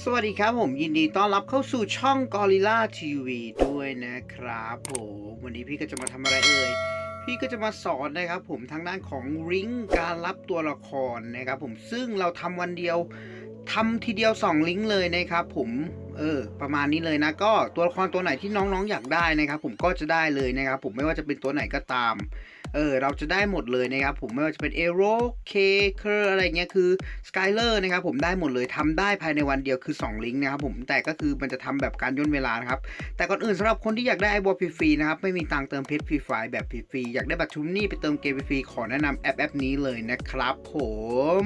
สวัสดีครับผมยินดีต้อนรับเข้าสู่ช่อง Gorilla TV ด้วยนะครับผมวันนี้พี่ก็จะมาทำอะไรเอ่ยพี่ก็จะมาสอนนะครับผมทางด้านของริงการรับตัวละครนะครับผมซึ่งเราทำวันเดียวทำทีเดียว2ลิงก์เลยนะครับผมเออประมาณนี้เลยนะก็ตัวละครตัวไหนที่น้องๆอยากได้นะครับผมก็จะได้เลยนะครับผมไม่ว่าจะเป็นตัวไหนก็ตาม เออเราจะได้หมดเลยนะครับผมไม่ว่าจะเป็นเอโรเคเคอร์อะไรเงี้ยคือสกายเลอร์นะครับผมได้หมดเลยทำได้ภายในวันเดียวคือ 2 ลิงก์นะครับผมแต่ก็คือมันจะทำแบบการย่นเวลานะครับแต่ก่อนอื่นสำหรับคนที่อยากได้ไอบอลฟรีๆนะครับไม่มีตังค์เติมเพชรฟรีไฟล์แบบฟรีๆอยากได้บัตรชุมนี่ไปเติมเกมฟรีๆขอแนะนำแอปแอปนี้เลยนะครับผม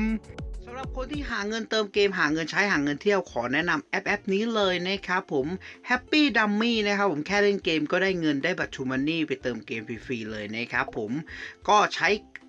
ำหรับคนที่หาเงินเติมเกมหาเงินใช้หาเงินเที่ยวขอแนะนำแอปแอปนี้เลยนะครับผม Happy Dummy นะครับผมแค่เล่นเกมก็ได้เงินได้บัตรชูมันนี่ไปเติมเกมฟรีๆเลยนะครับผมก็ใช้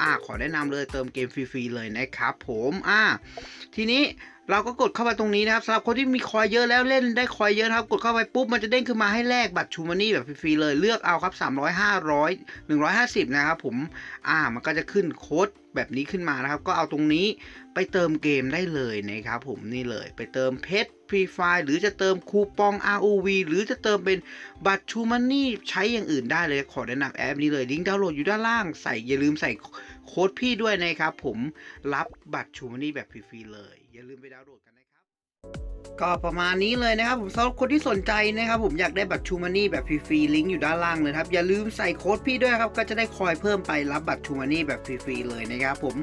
อ่าขอแนะนำเลยเติมเกมฟรีๆเลยนะครับผมอ่าทีนี้ เราก็กดเข้าไปตรงนี้นะครับสำหรับคนที่มีคอยเยอะแล้วเล่นได้คอยเยอะนะครับ กดเข้าไปปุ๊บมันจะเด้งขึ้นมาให้แลกบัตรชูมันนี่แบบฟรีๆเลยเลือกเอาครับ 300 500 150 นะครับผมอ่ามันก็จะขึ้นโค้ดแบบนี้ขึ้นมานะครับ ก็เอาตรงนี้ไปเติมเกมได้เลยนะครับผมนี่เลยไปเติมเพชรฟรีไฟหรือจะเติมคูปอง ROV หรือจะเติมเป็นบัตรชูมันนี่ใช้อย่างอื่นได้เลยขอแนะนำแอปนี้เลยลิงก์ดาวน์โหลดอยู่ด้านล่างใส่อย่าลืมใส่ โค้ดพี่ด้วยนะครับผมรับบัตรชูมานี่แบบฟรีๆเลย อย่าลืมไปดาวน์โหลดกันนะครับ ก็ประมาณนี้เลยนะครับผมสำหรับคนที่สนใจนะครับผมอยากได้บัตรชูมันนี่แบบฟรีๆลิงก์อยู่ด้านล่างเลยครับอย่าลืมใส่โค้ดพี่ด้วยครับก็จะได้คอยเพิ่มไปรับบัตรชูมันนี่แบบฟรีๆเลยนะครับผม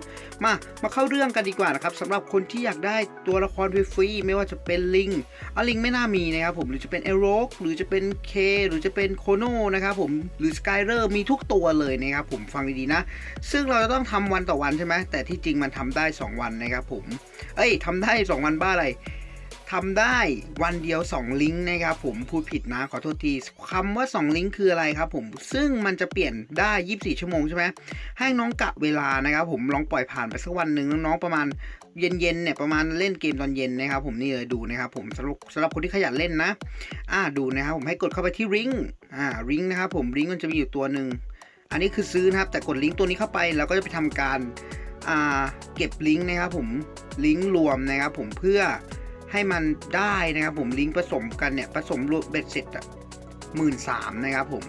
มามาเข้าเรื่องกันดีกว่านะครับสำหรับคนที่อยากได้ตัวละครฟรีๆไม่ว่าจะเป็นลิงเอาลิงไม่น่ามีนะครับผมหรือจะเป็นเอโรกหรือจะเป็นเคหรือจะเป็นโคโนนะครับผมหรือสกายเลอร์มีทุกตัวเลยนะครับผมฟังดีๆนะ ซึ่งเราจะต้องทำวันต่อวันใช่ไหมแต่ที่จริงมันทำได้ 2 วันนะครับผมเอ้ยทำได้ 2 วันบ้าอะไร ทำได้วันเดียว 2 ลิงก์นะครับผมพูดผิดนะขอโทษทีคำว่า 2 ลิงก์คืออะไรครับผมซึ่งมันจะเปลี่ยนได้ 24 ชั่วโมงใช่ไหมให้น้องกะเวลานะครับผมลองปล่อยผ่านไปสักวันหนึ่งน้องๆประมาณเย็นๆเนี่ยประมาณเล่นเกมตอนเย็นนะครับผมนี่เลยดูนะครับผมสำหรับสำหรับคนที่ขยันเล่นนะอ่าดูนะครับผมให้กดเข้าไปที่ริงอ่าริงนะครับผมริงมันจะมีอยู่ตัวหนึ่งอันนี้คือซื้อนะครับแต่กดลิงก์ตัวนี้เข้าไปเราก็จะไปทำการอ่าเก็บลิงก์นะครับผมลิงก์รวมนะครับผมเพื่อ ให้มันได้นะครับผมลิงก์ผสมกันเนี่ยผสมรวมเบ็ดเสร็จอะหมื่นสามนะครับผม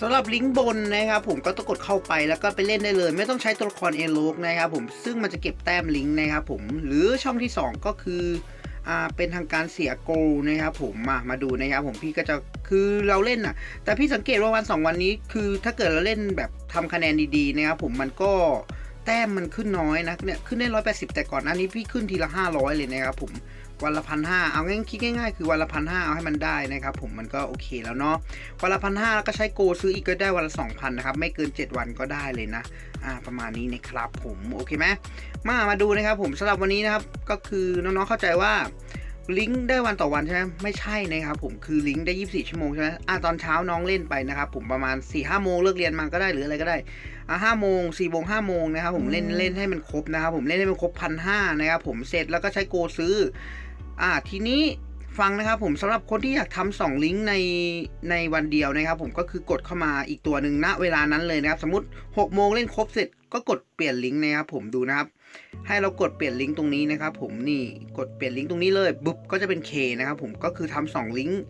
สำหรับลิงก์บนนะครับผมก็ต้องกดเข้าไปแล้วก็ไปเล่นได้เลย ไม่ต้องใช้ตัวละครเอโลกนะครับผมซึ่งมันจะเก็บแต้มลิงก์นะครับผมหรือช่องที่ 2 ก็คืออ่าเป็นทางการเสียโกลนะครับผมมามาดูนะครับผมพี่ก็จะคือเราเล่นอะ แต่พี่สังเกตว่าวัน 2 วันนี้คือถ้าเกิดเราเล่นแบบทำคะแนนดีๆนะครับผมมันก็ แต้มมันขึ้นน้อยนะเนี่ยขึ้นได้180แปดสิบแต่ก่อนหน้านี้พี่ขึ้นทีละ500เลยนะครับผมวันละพันห้าเอาง่ายคิดง่ายๆ คือวันละพันห้าเอาให้มันได้นะครับผมมันก็โอเคแล้วเนาะวันละพันห้าแล้วก็ใช้โกซื้ออีกก็ได้วันละสองพันนะครับไม่เกิน 7 วันก็ได้เลยนะอ่าประมาณนี้นะครับผมโอเคไหมมามาดูนะครับผมสำหรับวันนี้นะครับก็คือน้องๆเข้าใจว่า ลิงก์ได้วันต่อวันใช่ไหมไม่ใช่นะครับผมคือลิงก์ได้ 24 ชั่วโมงใช่ไหมอ่าตอนเช้าน้องเล่นไปนะครับผมประมาณ4ี่ห้าโมงเลิกเรียนมาก็ได้หรืออะไรก็ได้อ่าห้าโมงสี่โมงห้าโมงนะครับผมเล่นเล่นให้มันครบนะครับผมเล่นให้มันครบพันห้านะครับผมเสร็จแล้วก็ใช้โกซื้ออ่าทีนี้ฟังนะครับผมสำหรับคนที่อยากทำสองลิงก์ในในวันเดียวนะครับผมก็คือกดเข้ามาอีกตัวหนึ่งณเวลานั้นเลยนะครับ สมมติ6โมงเล่นครบเสร็จก็กดเปลี่ยนลิงก์นะครับผมดูนะครับ ให้เรากดเปลี่ยนลิงก์ตรงนี้นะครับ ผมนี่กดเปลี่ยนลิงก์ตรงนี้เลยบุ๊บก็จะเป็น K นะครับผมก็คือทำสองลิงก์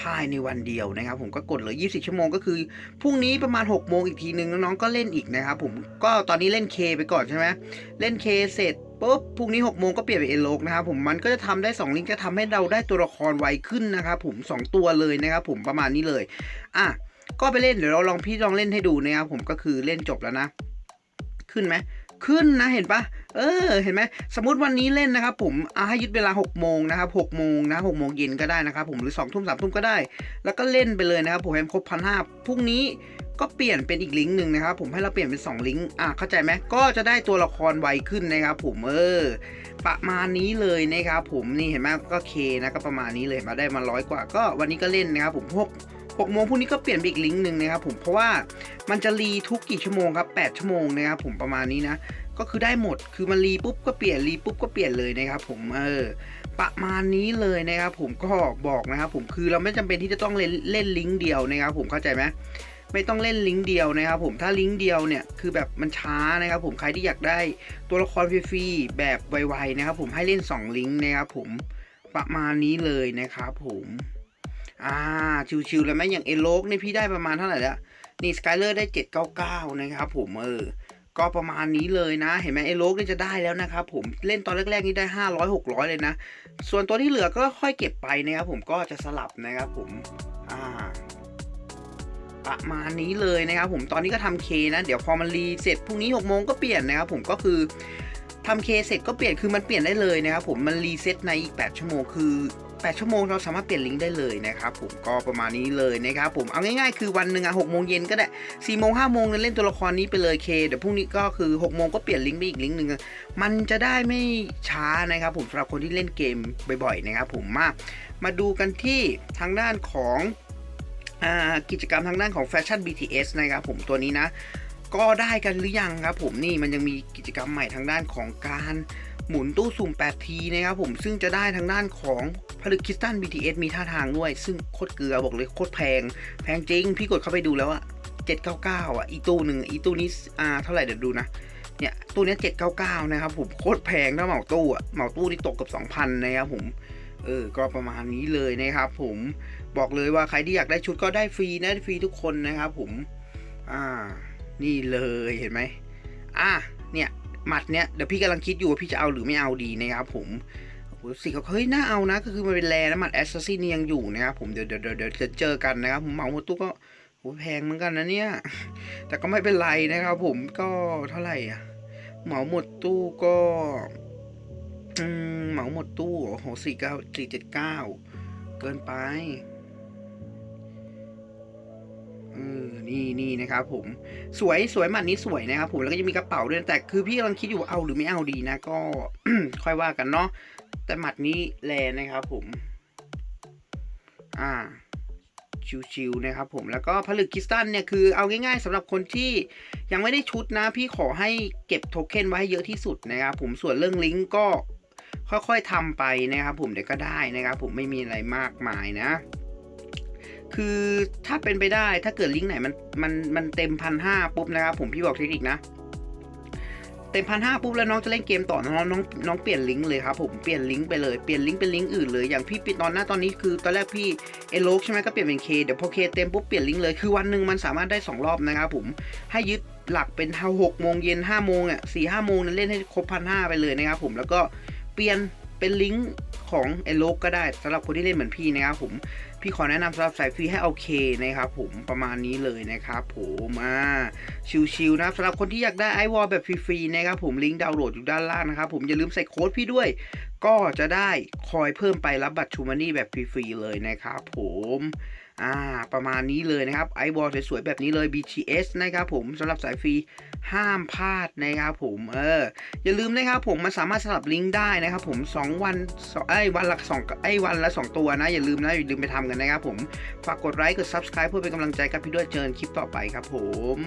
ภายในวันเดียวนะครับ ผมก็กดเลย24ชั่วโมงก็คือพรุ่งนี้ประมาณ6โมงอีกทีนึงน้องๆก็เล่นอีกนะครับผมก็ตอนนี้เล่น K ไปก่อนใช่ไหมเล่น K เสร็จปุ๊บพรุ่งนี้6โมงก็เปลี่ยนเป็นเอโลกนะครับผมมันก็จะทำได้ 2 ลิงก์จะทำให้เราได้ตัวละครไวขึ้นนะครับผม 2 ตัวเลยนะครับผมประมาณนี้เลย อะ ก็ไปเล่นเดี๋ยวเราลองพี่ลองเล่นให้ดูนะครับผมก็คือเล่นจบแล้วนะ ขึ้นไหม ขึ้นนะเห็นปะเออเห็นไหมสมมติวันนี้เล่นนะครับผมอาให้ยึดเวลา6โมงนะครับ6โมงนะ6โมงเย็นก็ได้นะครับผมหรือ2ทุ่มสามทุ่มก็ได้ แล้วก็เล่นไปเลยนะครับผมให้ครบพันห้าพรุ่งนี้ก็เปลี่ยนเป็นอีกลิงก์หนึ่งนะครับผมให้เราเปลี่ยนเป็น 2 ลิงก์อะเข้าใจไหมก็จะได้ตัวละครไวขึ้นนะครับผมเออประมาณนี้เลยนะครับผมนี่เห็นไหมก็เคนะก็ประมาณนี้เลยมาได้มาร้อยกว่าก็วันนี้ก็เล่นนะครับผมพวก หกโมงพรุ่งนี้ก็เปลี่ยนไปอีกลิงก์หนึ่งนะครับผมเพราะว่ามันจะรีทุกกี่ชั่วโมงครับ8ชั่วโมงนะครับผมประมาณนี้นะก็คือได้หมดคือมันรีปุ๊บก็เปลี่ยนรีปุ๊บก็เปลี่ยนเลยนะครับผมเออประมาณนี้เลยนะครับผมก็บอกนะครับผมคือเราไม่จำเป็นที่จะต้องเล่นเล่นลิงก์เดียวนะครับผมเข้าใจไหมไม่ต้องเล่นลิงก์เดียวนะครับผมถ้าลิงก์เดียวเนี่ยคือแบบมันช้านะครับผมใครที่อยากได้ตัวละครฟรีๆแบบไวๆนะครับผมให้เล่น 2 ลิงก์นะครับผมประมาณนี้เลยนะครับผม อ่า ชิวๆเลยไหมอย่างเอโลกนี่พี่ได้ประมาณเท่าไหร่แล้ว นี่สกายเลอร์ได้ 799 นะครับผมเออก็ประมาณนี้เลยนะ เห็นไหมไอ้โลกนี่จะได้แล้วนะครับผมเล่นตอนแรก ๆ นี่ได้ 500 600 เลยนะ ส่วนตัวที่เหลือก็ค่อยเก็บไปนะครับผมก็จะสลับนะครับผมอ่าประมาณนี้เลยนะครับผมตอนนี้ก็ทำเคนะ เดี๋ยวพอมันรีเสร็จพรุ่งนี้6โมงก็เปลี่ยนนะครับผมก็คือทำเคเสร็จก็เปลี่ยนคือมันเปลี่ยนได้เลยนะครับผมมันรีเซ็ตในอีก 8 ชั่วโมงคือ 8 ชั่วโมงเราสามารถเปลี่ยนลิงก์ได้เลยนะครับผมก็ประมาณนี้เลยนะครับผมเอาง่ายๆคือวันหนึ่งอะหกโมงเย็นก็ได้สี่โมงห้าโมงเนี่ยเล่นตัวละครนี้ไปเลยเคเดี๋ยวพรุ่งนี้ก็คือ6โมงก็เปลี่ยนลิงก์ไปอีกลิงก์หนึ่งมันจะได้ไม่ช้านะครับผมสำหรับคนที่เล่นเกมบ่อยๆนะครับผมมามาดูกันที่ทางด้านของอกิจกรรมทางด้านของแฟชั่น BTS นะครับผมตัวนี้นะก็ได้กันหรือยังครับผมนี่มันยังมีกิจกรรมใหม่ทางด้านของการ หมุนตู้สุ่ม 8T นะครับผมซึ่งจะได้ทางด้านของผลึกคริสตัล BTS มีท่าทางด้วย ซึ่งโคตรเกลือบอกเลยโคตรแพง แพงจริง พี่กดเข้าไปดูแล้วอะ799อะอีตู้หนึ่งอีตู้นี้อ่าเท่าไหร่เดี๋ยวดูนะเนี่ยตู้นี้799 นะครับผมโคตรแพงถ้าเหมาตู้อะเหมาตู้นี่ตกกับ 2,000 นะครับผมเออ ก็ประมาณนี้เลยนะครับผมบอกเลยว่าใครที่อยากได้ชุดก็ได้ฟรีนะฟรีทุกคนนะครับผม อ่า นี่เลยเห็นไหมอะเนี่ย หมัดเนี้ยเดี๋ยวพี่กำลังคิดอยู่ว่าพี่จะเอาหรือไม่เอาดีนะครับผมสิเขาเฮ้ยน่าเอานะก็คือมันเป็นแรนะหมัดแอสซัสซินนี่ยังอยู่นะครับผมเดี๋ยวเดี๋ยวเดี๋ยวจะเจอกันนะครับผมเหมาหมดตู้ก็โหแพงเหมือนกันนะเนี่ย แต่ก็ไม่เป็นไรนะครับผมก็เท่าไหร่อะเหมาหมดตู้ก็อืมเหมาหมดตู้โอ้โหสี่เก้าสี่เจ็ดเก้าเกินไป ออนี่นี่นะครับผมสวยสวยหมัดนี้สวยนะครับผมแล้วก็จะมีกระเป๋าด้วยแต่คือพี่กำลังคิดอยู่เอาหรือไม่เอาดีนะ ก็ค่อยว่ากันเนาะแต่หมัดนี้แลนะครับผม อ่าชิวๆนะครับผมแล้วก็ผลึกคริสตัลเนี่ยคือเอาง่ายๆสำหรับคนที่ยังไม่ได้ชุดนะ พี่ขอให้เก็บโทเค็นไว้ให้เยอะที่สุดนะครับผมส่วนเรื่องลิงก์ก็ค่อยๆทำไปนะครับผมเดี๋ยวก็ได้นะครับผมไม่มีอะไรมากมายนะ คือถ้าเป็นไปได้ถ้าเกิดลิงก์ไหนมันมันมันเต็มพันห้าปุ๊บนะครับผมพี่บอกเทคนิคนะเต็มพันห้าปุ๊บแล้วน้องจะเล่นเกมต่อน้องน้องน้องเปลี่ยนลิงก์เลยครับผมเปลี่ยนลิงก์ไปเลยเปลี่ยนลิงก์เป็นลิงก์อื่นเลยอย่างพี่ปิดตอนหน้าตอนนี้คือตอนแรกพี่เอโลกใช่ไหมก็เปลี่ยนเป็นเคเดี๋ยวพอเคเต็มปุ๊บเปลี่ยนลิงก์เลยคือวันหนึ่งมันสามารถได้สองรอบนะครับผมให้ยึดหลักเป็นหกโมงเย็นห้าโมงอะสี่ห้าโมงนั้นเล่นให้ครบพันห้าไปเลยนะครับผมแล้วก็เปลี่ยน เป็นลิงก์ของเอโลกก็ได้สำหรับคนที่เล่นเหมือนพี่นะครับผมพี่ขอแนะนำสำหรับสายฟรีให้เอาเคนะครับผมประมาณนี้เลยนะครับผมอ่าชิวๆนะครับสำหรับคนที่อยากได้ไอวอลแบบฟรีๆนะครับผมลิงก์ดาวน์โหลดอยู่ด้านล่างนะครับผมอย่าลืมใส่โค้ดพี่ด้วย ก็จะได้คอยเพิ่มไปรับบัตรชูมานี่แบบฟรีๆเลยนะครับผม อ่าประมาณนี้เลยนะครับไอวอลสวยๆแบบนี้เลย BTS นะครับผมสำหรับสายฟรีห้ามพลาดนะครับผมเอออย่าลืมนะครับผมมันสามารถสลับลิงก์ได้นะครับผม 2 วันไอ้วันละสองไอ้วันละ 2 ตัวนะอย่าลืมนะอย่าลืมไปทำกันนะครับผมฝากกดไลค์กด Subscribe เพื่อเป็นกำลังใจกับพี่ด้วยเจอกันคลิปต่อไปครับผม